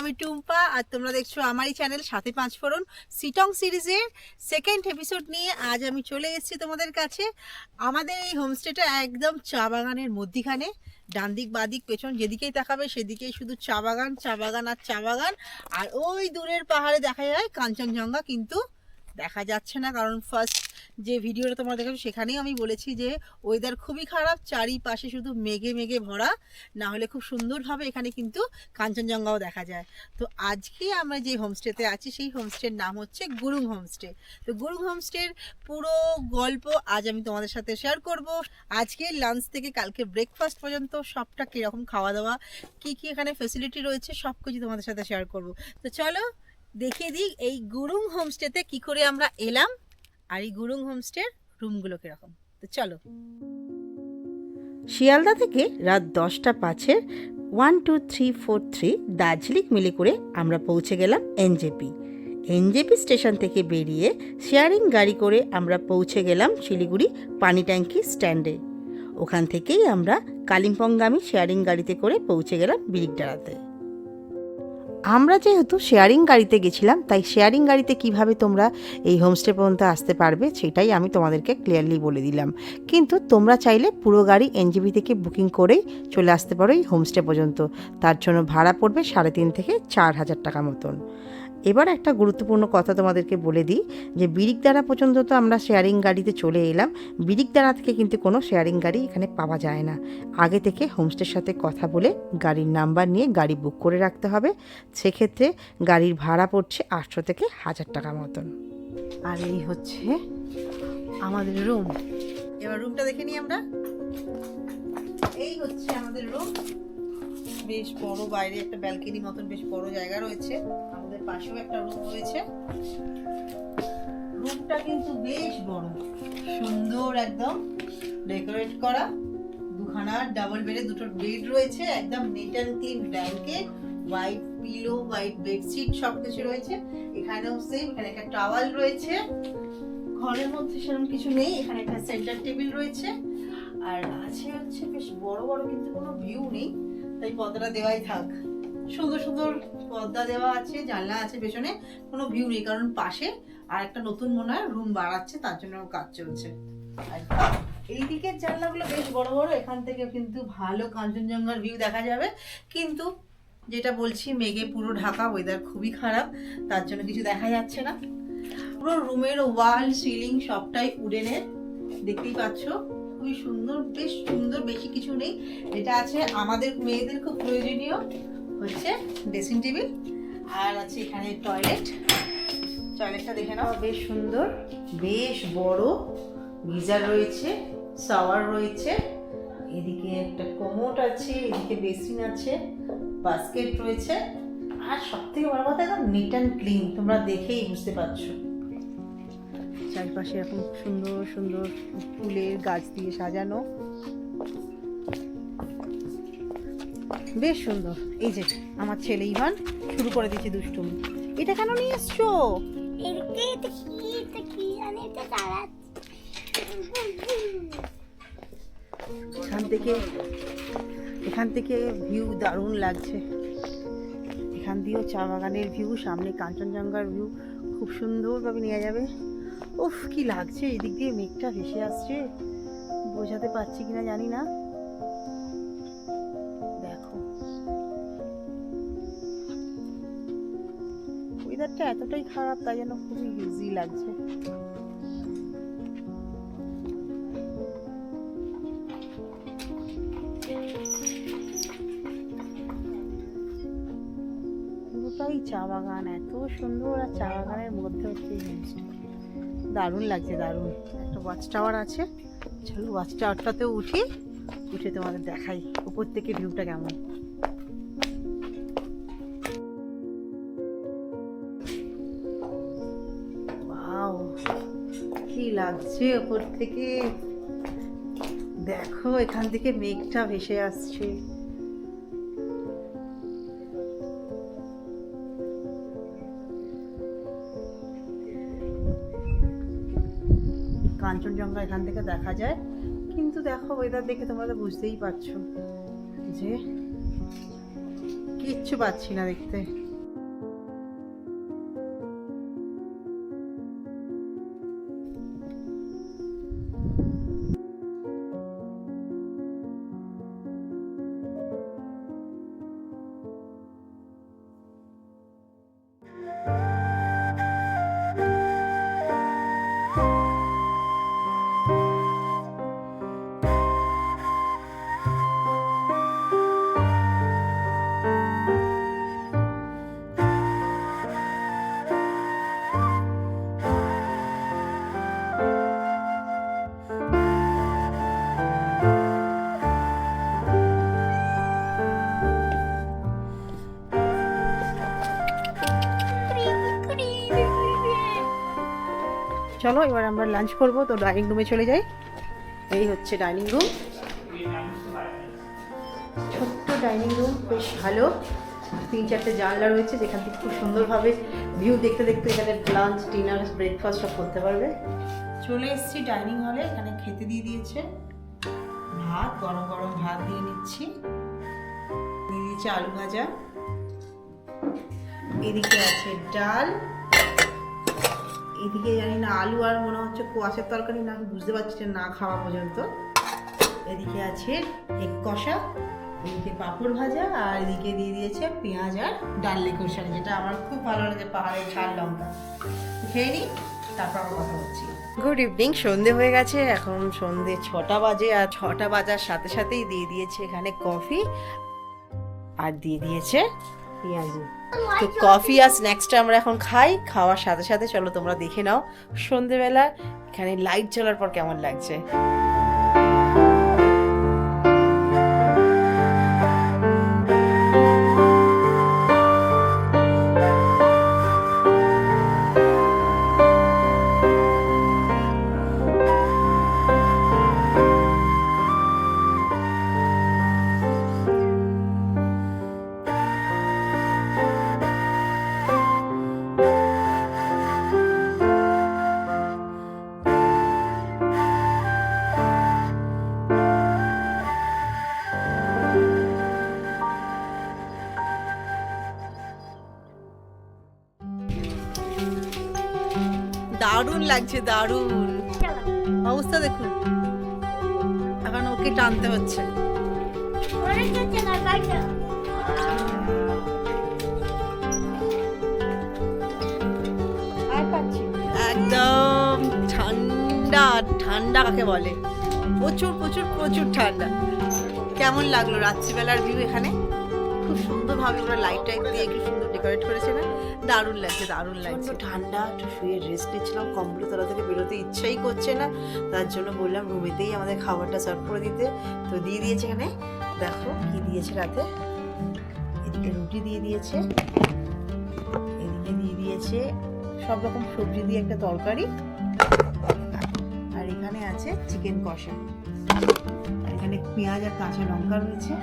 আমি টুম্পা, আর তোমরা দেখছ আমারই চ্যানেল সাথে পাঁচ ফোড়ন। সিটং সিরিজের সেকেন্ড এপিসোড নিয়ে আজ আমি চলে এসেছি তোমাদের কাছে। আমাদের এই হোমস্টেটা একদম চা বাগানের মধ্যিখানে। ডান দিক বাদিক, পেছন যেদিকেই দেখাবে সেদিকেই শুধু চা বাগান চা বাগান আর চা বাগান। আর ওই দূরের পাহাড়ে দেখা যায় কাঞ্চনজঙ্ঘা, কিন্তু দেখা যাচ্ছে না। কারণ ফার্স্ট যে ভিডিওটা তোমরা দেখো সেখানেই আমি বলেছি যে ওয়েদার খুবই খারাপ, চারিপাশে শুধু মেঘে মেঘে ভরা, না হলে খুব সুন্দরভাবে এখানে কিন্তু কাঞ্চনজঙ্ঘাও দেখা যায়। তো আজকে আমরা যে হোমস্টেতে আছি, সেই হোমস্টের নাম হচ্ছে গুরুং হোমস্টে তো গুরুং হোমস্টের পুরো গল্প আজ আমি তোমাদের সাথে শেয়ার করব। আজকে লাঞ্চ থেকে কালকে ব্রেকফাস্ট পর্যন্ত সবটা কীরকম খাওয়া দাওয়া, কী কী এখানে ফেসিলিটি রয়েছে সব কিছু তোমাদের সাথে শেয়ার করব। তো চলো দেখিয়ে দিই, এই গুরুং হোমস্টেতে কি করে আমরা এলাম আর এই গুরুং হোমস্টের রুমগুলো কীরকম। তো চলো। শিয়ালদা থেকে রাত দশটা পাঁচের one two three four three Darjeeling মিলে করে আমরা পৌঁছে গেলাম এনজেপি। এনজেপি স্টেশন থেকে বেরিয়ে শেয়ারিং গাড়ি করে আমরা পৌঁছে গেলাম শিলিগুড়ি পানি ট্যাঙ্কি স্ট্যান্ডে। ওখান থেকেই আমরা কালিম্পংগামী শেয়ারিং গাড়িতে করে পৌঁছে গেলাম বিরিকডাড়াতে আমরা যেহেতু শেয়ারিং গাড়িতে গেছিলাম, তাই শেয়ারিং গাড়িতে কীভাবে তোমরা এই হোমস্টে পর্যন্ত আসতে পারবে সেটাই আমি তোমাদেরকে ক্লিয়ারলি বলে দিলাম। কিন্তু তোমরা চাইলে পুরো গাড়ি এনজিবি থেকে বুকিং করেই চলে আসতে পারো এই হোমস্টে পর্যন্ত। তার জন্য ভাড়া পড়বে সাড়ে তিন থেকে চার হাজার টাকা মতন। এবার একটা গুরুত্বপূর্ণ কথা তোমাদেরকে বলে দিই, যে বিরিকদারা পর্যন্ত তো আমরা শেয়ারিং গাড়িতে চলে এলাম বিরিকদারা থেকে কিন্তু কোনো শেয়ারিং গাড়ি এখানে পাওয়া যায় না। আগে থেকে হোমস্টের সাথে কথা বলে গাড়ির নাম্বার নিয়ে গাড়ি বুক করে রাখতে হবে, সেক্ষেত্রে গাড়ির ভাড়া পড়ছে আটশো থেকে হাজার টাকা মতন। আর এই হচ্ছে আমাদের রুম এবার রুমটা দেখে নিই আমরা। এই হচ্ছে আমাদের রুম বেশ বড় বাইরে একটা ব্যালকনি মতন বেশ বড় জায়গা রয়েছে। আমাদের পাশেও একটা রুম রয়েছে। রুমটা কিন্তু বেশ বড়। সুন্দর একদম ডেকোরেট করা। দুখানা ডাবল বেডে দুটো বেড রয়েছে, একদম neat and clean blanket white pillow white bedsheet সব কিছু রয়েছে। এখানেও সেম এখানে একটা টাওয়াল রয়েছে। ঘরের মধ্যে সেরকম কিছু নেই, এখানে একটা সেন্টার টেবিল রয়েছে। আর আছে হচ্ছে বেশ বড় বড় কিন্তু কোনো ভিউ নেই, তাই পর্দাটা দেওয়াই থাক। সুন্দর সুন্দর পর্দা দেওয়া আছে, জানলা আছে, পেছনে কোনো ভিউ নেই, কারণ পাশে আর একটা নতুন মনে হয় রুম বাড়াচ্ছে তার জন্য কাজ চলছে। এই দিকের জানলাগুলো বেশ বড় বড়, এখান থেকে কিন্তু ভালো কাঞ্চনজঙ্ঘার ভিউ দেখা যাবে। কিন্তু যেটা বলছি, মেঘে পুরো ঢাকা ওয়েদার খুবই খারাপ, তার জন্য কিছু দেখা যাচ্ছে না। পুরো রুমের ওয়াল সিলিং সবটাই উডেনের দেখতেই পাচ্ছ। খুবই সুন্দর, বেশ সুন্দর, বেশি কিছু নেই। যেটা আছে আমাদের, মেয়েদের খুব প্রয়োজনীয়। হচ্ছে ড্রেসিং টেবিল আর আছে এখানে টয়লেট টয়লেটটা দেখে নাও। বেশ সুন্দর, বেশ বড়, গিজার রয়েছে শাওয়ার রয়েছে। এদিকে একটা কোমোট আছে, এদিকে বেসিন আছে বাস্কেট রয়েছে। আর সব থেকে বড় কথা, একদম নিট অ্যান্ড ক্লিন তোমরা দেখেই বুঝতে পারছ। চারপাশে এরকম সুন্দর সুন্দর ফুলের গাছ দিয়ে সাজানো। বেশ সুন্দর। এই যে আমার ছেলে ইভান শুরু করে দিয়েছে দুষ্টুমি। এটা কেন নিয়ে এসছো? এখান থেকে এখান থেকে ভিউ দারুণ লাগছে। এখান দিয়েও চা বাগানের ভিউ সামনে কাঞ্চনজঙ্ঘার ভিউ খুব সুন্দরভাবে নেওয়া যাবে। উফ কি লাগছে এদিক দিয়ে মেঘটা ভেসে আসছে। বোঝাতে পারছি কিনা জানি না। ওয়েদারটা এতটাই খারাপ, তাই জন্য খুবই ইজি লাগছে। পুরোটাই চা বাগান, এত সুন্দর আর চা বাগানের মধ্যে হচ্ছে দারুণ লাগছে, দারুণ। একটা ওয়াচ টাওয়ার আছে। চলো ওয়াচ টাওয়ারটাতেও উঠি, উঠে তোমাদের দেখাই, উপর থেকে ভিউটা কেমন। কি লাগছে ওপর থেকে? দেখো, এখান থেকে মেঘটা ভেসে আসছে। কাঞ্চনজঙ্ঘা এখান থেকে দেখা যায়। কিন্তু দেখো ওয়েদার দেখে তোমরা তো বুঝতেই পারছ যে কিচ্ছু পাচ্ছি না দেখতে। চলো, এবার আমরা লাঞ্চ করব, তো ডাইনিং রুমে চলে যাই। এই হচ্ছে ডাইনিং রুম ছোট্ট ডাইনিং রুম বেশ ভালো। তিন চারটে জানলা রয়েছে, যেখান থেকে খুব সুন্দরভাবে ভিউ দেখতে দেখতে এখানে লাঞ্চ ডিনার ব্রেকফাস্ট সব করতে পারবে। চলে এসেছি ডাইনিং হলে এখানে খেতে দিয়ে দিয়েছে। ভাত, গরম গরম ভাত দিয়ে নিচ্ছি। দিয়ে দিয়েছে আলু ভাজা। এদিকে আছে ডাল। এদিকে জানি না আলু আর মনে হচ্ছে কোয়াশের তরকারি না বুঝতে পারছি না খাওয়া পর্যন্ত। এদিকে আছে এক কষা, এদিকে পাঁপড় ভাজা, আর এদিকে দিয়ে দিয়েছে পেঁয়াজ আর ডাল লেকুরসানি যেটা আমার খুব ভালো লাগে পাহাড়ের ঝাল লঙ্কা। খেয়ে নিই তারপর আবার কথা বলছি। গুড ইভিনিং সন্ধে হয়ে গেছে, এখন সন্ধে ছটা বাজে, আর ছটা বাজার সাথে সাথেই দিয়ে দিয়েছে এখানে কফি, আর দিয়ে দিয়েছে পেঁয়াজু। তো কফি আর স্ন্যাক্সটা আমরা এখন খাই খাওয়ার সাথে সাথে চলো তোমরা দেখে নাও। সন্ধেবেলা এখানে লাইট জ্বলার পর কেমন লাগছে? লাগছে, দারুণ। অবস্থা দেখুন। এখন ওকে টানতে হচ্ছে। একদম ঠান্ডা ঠান্ডা কাকে বলে? প্রচুর প্রচুর প্রচুর ঠান্ডা। কেমন লাগল রাত্রিবেলার ভিউ এখানে? সুন্দরভাবে ওরা লাইট টাইট দিয়ে কি সুন্দর ডেকোরেট করেছে না? দারুণ লাগছে দারুণ লাগছে। ঠান্ডা একটু শুয়ে রেস্ট নিচ্ছিলাম কম্বলের তলা থেকে বেরোতে ইচ্ছাই করছে না। তার জন্য বললাম রুমেতেই আমাদের খাবারটা সার্ভ করে দিতে। তো দিয়ে দিয়েছে এখানে দেখো কি দিয়েছে রাতে। এদিকে রুটি দিয়ে দিয়েছে এদিকে দিয়ে দিয়েছে সব রকম সবজি দিয়ে একটা তরকারি। আর এখানে আছে চিকেন কষা। এখানে পেঁয়াজ আর কাঁচা লঙ্কা রয়েছে।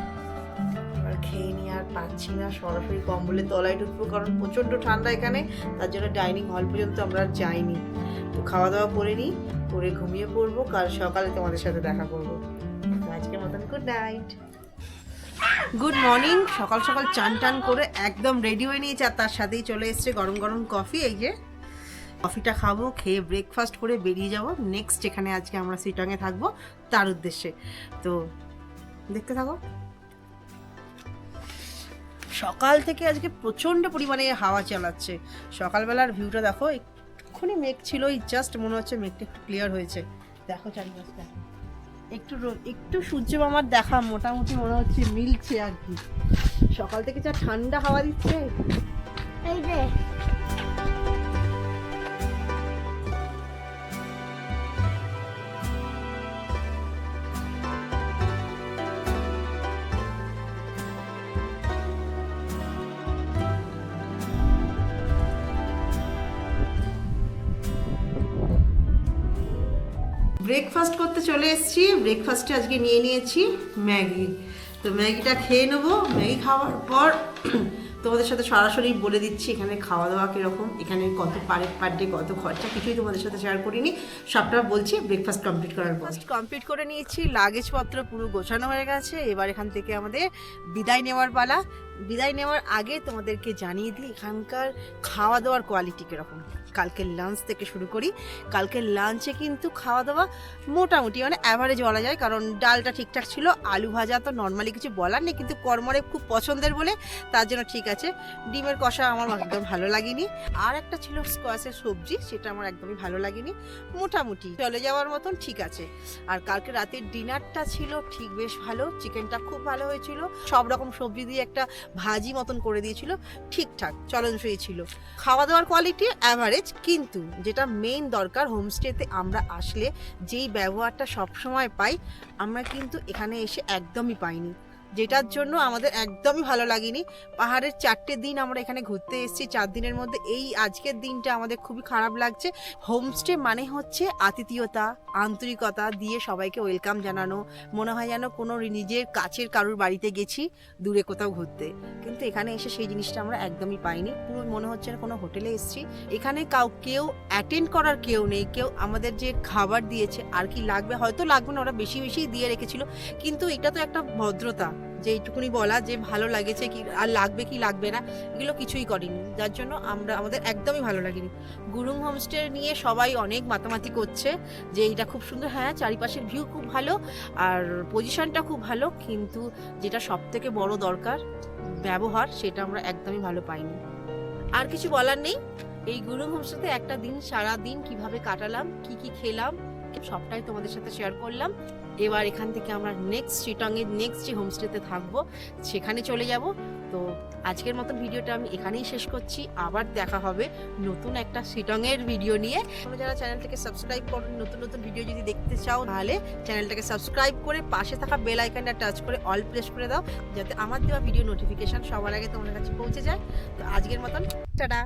খেয়ে নিয়ে আর পাচ্ছি না। সরাসরি কম্বলের তলায় ঢুকবো, কারণ প্রচণ্ড ঠান্ডা এখানে, তার জন্য ডাইনিং হল পর্যন্ত আমরা যাইনি। তো খাওয়া দাওয়া করে নিই, করে ঘুমিয়ে পড়ব, কাল সকালে তোমাদের সাথে দেখা করব। আজকের মতন গুড নাইট গুড মর্নিং সকাল সকাল চান টান করে একদম রেডি হয়ে নিয়েছে, আর তার সাথেই চলে এসছে গরম গরম কফি এই যে কফিটা খাব, খেয়ে ব্রেকফাস্ট করে বেরিয়ে যাব। নেক্সট যেখানে আজকে আমরা সিটংয়ে থাকব, তার উদ্দেশ্যে। তো দেখতে থাকো। সকাল থেকে আজকে প্রচণ্ড পরিমাণে হাওয়া চালাচ্ছে। সকালবেলার ভিউটা দেখো, এক্ষুনি মেঘ ছিল ওই জাস্ট মনে হচ্ছে মেঘটা একটু ক্লিয়ার হয়েছে। দেখো চারিপাশটা। একটু একটু সূর্য আমার দেখা, মোটামুটি মনে হচ্ছে মিলছে আর কি। সকাল থেকে যা ঠান্ডা হাওয়া দিচ্ছে। এই যে ব্রেকফাস্ট করতে চলে এসেছি। ব্রেকফাস্টে আজকে নিয়ে নিয়েছি ম্যাগি। তো ম্যাগিটা খেয়ে নেব। ম্যাগি খাওয়ার পর তোমাদের সাথে সরাসরি বলে দিচ্ছি এখানে খাওয়া দাওয়া কীরকম, এখানে কত পার পার ডে কত খরচা, কিছুই তোমাদের সাথে শেয়ার করিনি। সবটা বলছি ব্রেকফাস্ট কমপ্লিট করার পর। কমপ্লিট করে নিয়েছি। লাগেজপত্র পুরো গোছানো হয়ে গেছে। এবার এখান থেকে আমাদের বিদায় নেওয়ার পালা। বিদায় নেওয়ার আগে তোমাদেরকে জানিয়ে দিই এখানকার খাওয়া দাওয়ার কোয়ালিটি কীরকম। কালকের লাঞ্চ থেকে শুরু করি। কালকের লাঞ্চে কিন্তু খাওয়া দাওয়া মোটামুটি মানে অ্যাভারেজ বলা যায়, কারণ ডালটা ঠিকঠাক ছিল, আলু ভাজা তো নর্মালি কিছু বলার নেই, কিন্তু কর্মরে খুব পছন্দের বলে তার জন্য ঠিক আছে। ডিমের কষা আমার একদম ভালো লাগেনি। আর একটা ছিল স্কোয়াশের সবজি, সেটা আমার একদমই ভালো লাগেনি। মোটামুটি চলে যাওয়ার মতন ঠিক আছে। আর কালকে রাতের ডিনারটা ছিল ঠিক বেশ ভালো চিকেনটা খুব ভালো হয়েছিল। সব রকম সবজি দিয়ে একটা ভাজি মতন করে দিয়েছিল, ঠিকঠাক, চলনসই ছিল। খাওয়া দাওয়ার কোয়ালিটি অ্যাভারেজ কিন্তু যেটা মেইন দরকার হোমস্টেতে আমরা আসলে যেই ব্যবহারটা সবসময় পাই, আমরা কিন্তু এখানে এসে একদমই পাইনি। যেটার জন্য আমাদের একদমই ভালো লাগেনি। পাহাড়ের চারটে দিন আমরা এখানে ঘুরতে এসেছি, চার দিনের মধ্যে এই আজকের দিনটা আমাদের খুবই খারাপ লাগছে। হোমস্টে মানে হচ্ছে আতিথীয়তা, আন্তরিকতা দিয়ে সবাইকে ওয়েলকাম জানানো। মনে হয় যেন কোনো নিজের কাছের কারুর বাড়িতে গেছি, দূরে কোথাও ঘুরতে। কিন্তু এখানে এসে সেই জিনিসটা আমরা একদমই পাইনি। পুরো মনে হচ্ছে না কোনো হোটেলে এসেছি। এখানে কাউ, কেউ অ্যাটেন্ড করার কেউ নেই, কেউ আমাদের যে খাবার দিয়েছে, আর কি লাগবে, হয়তো লাগবে না, ওরা বেশি বেশি দিয়ে রেখেছিল। কিন্তু এটা তো একটা ভদ্রতা। যে এইটুকুনি বলা, যে ভালো লাগেছে কি, আর লাগবে কি লাগবে না, এগুলো কিছুই করেনি। যার জন্য আমরা, আমাদের একদমই ভালো লাগেনি। গুরুং হোমস্টে নিয়ে সবাই অনেক মাতামাতি করছে, যে এটা খুব সুন্দর হ্যাঁ চারিপাশের ভিউ খুব ভালো, আর পজিশনটা খুব ভালো, কিন্তু যেটা সব থেকে বড় দরকার, ব্যবহার, সেটা আমরা একদমই ভালো পাইনি। আর কিছু বলার নেই? এই গুরুং হোমস্টেতে একটা দিন সারা দিন কীভাবে কাটালাম, কি কি খেলাম, সবটাই তোমাদের সাথে শেয়ার করলাম। এবার এখান থেকে আমরা নেক্সট চিটংয়ের নেক্সট যে হোমস্টেতে থাকব, সেখানে চলে যাব। তো আজকের মতন ভিডিওটা আমি এখানেই শেষ করছি। আবার দেখা হবে নতুন একটা শিটংয়ের ভিডিও নিয়ে। তোমরা যারা চ্যানেলটাকে সাবস্ক্রাইব করো, নতুন নতুন ভিডিও যদি দেখতে চাও, তাহলে চ্যানেলটাকে সাবস্ক্রাইব করে পাশে থাকা বেল আইকনটা টাচ করে অল প্রেস করে দাও, যাতে আমার দেওয়া ভিডিও নোটিফিকেশন সবার আগে তোমাদের কাছে পৌঁছে যায়। তো আজকের মতন, টাটা!